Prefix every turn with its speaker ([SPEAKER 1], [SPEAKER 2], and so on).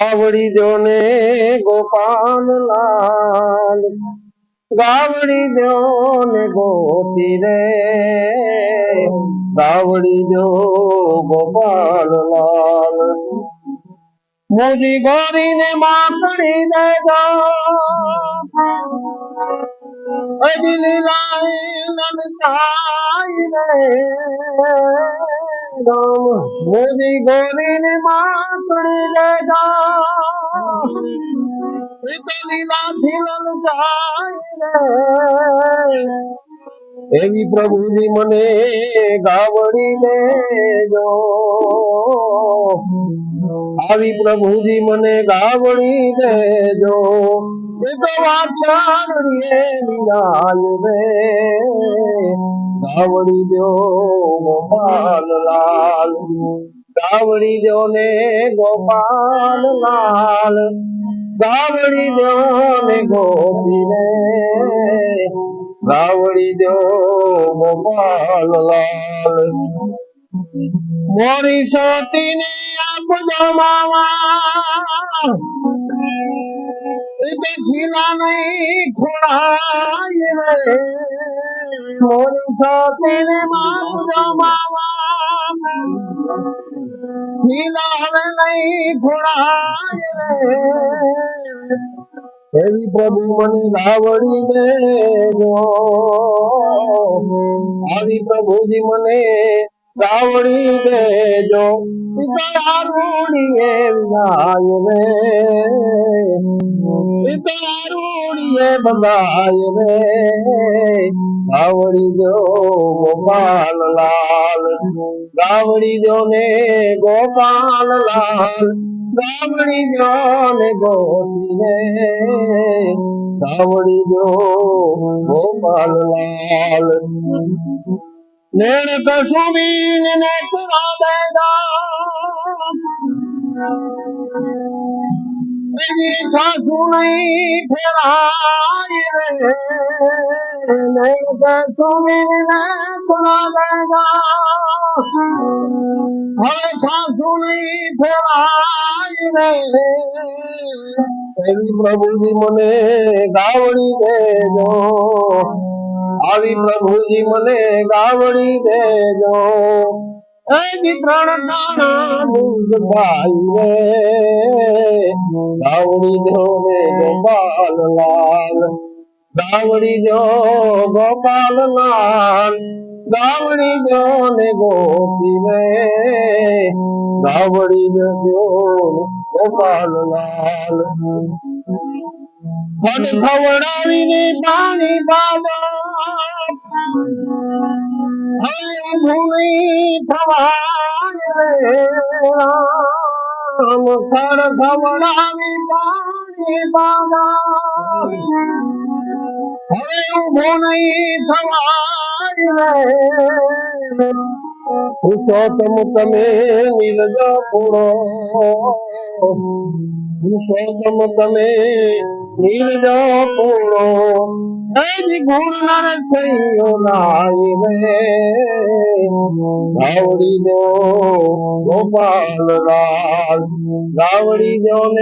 [SPEAKER 1] ગાવડી દો ને ગોપાલ લાલ. ગાવડી દો ને ગોતી રે. ગાવડી દો ગોપાલ લાલ. મોદી ગોરી ને માખડી દેજો અજી લીલાએ નમતાઈ રે. મોજી ગોરી ને માતડી એ લીલાથી રે. એવી પ્રભુજી મને ગાવડી લેજો આવી પ્રભુજી મને ગાવડી દેજો એ તો વાછાણીએ વિરાય રે ગાવડી દો ગોપાલ લાલ. ગાવડી દો ને ગોપાલ લાલ. ગાવડી દો ને ગોપી રે ગાવડી દો ગોપાલ લાલ. મોરી સોતી ને આપજો માવા નહીં ખોડાય રે મોરી સોતી ને આપજો માવા ખીલા હવે નહીં ખોડાય રે એવી પ્રભુ મને લાવડી દે આવી પ્રભુજી મને ગાવડી દેજો પિતારૂડીએ વિનાય રે પિતારૂડીએ બંધાય રે ગાવડી દો ગોપાલ લાલ ગાવડી દો ને ગોપાલ લાલ ગાવડી દો ને ગોપી રે ગાવડી દો ગોપાલ લાલ નેણ કસુબીન ને તુરા દેગા એની સાસુ નહીં ફેરાય રે નેણ કસુબીન ને તુરા દેગા હવે સાસુ નહીં ફેરાય રે એવી પ્રભુજી મને ગાવડી દેજો આવી પ્રભુજી મને ગાવડી દેજો. એજી ત્રણ ટાણા દૂધ ભાઈ રે. ગાવડી દો ને ગોપાલ લાલ ગાવડી દો ગોપાલ લાલ ગાવડી દો ને ગોપી રે. ગાવડી દો ગોપાલ લાલ ફટ ખવડાવીને પાણી પાદો હવે ઊભું નહીં થવાય રે રામ ખડ ખવડાવી પાણી પાદો હવે ઊભું નહીં થવાય રે પુરુષોત્તમ તમે નિરજ પૂરો પુરુષોત્તમ તમે નિરજ પૂરો એજી ગુણ નરસૈયો નાય રે. ગાવડી દો ગોપાલ લાલ ગાવડી દો ને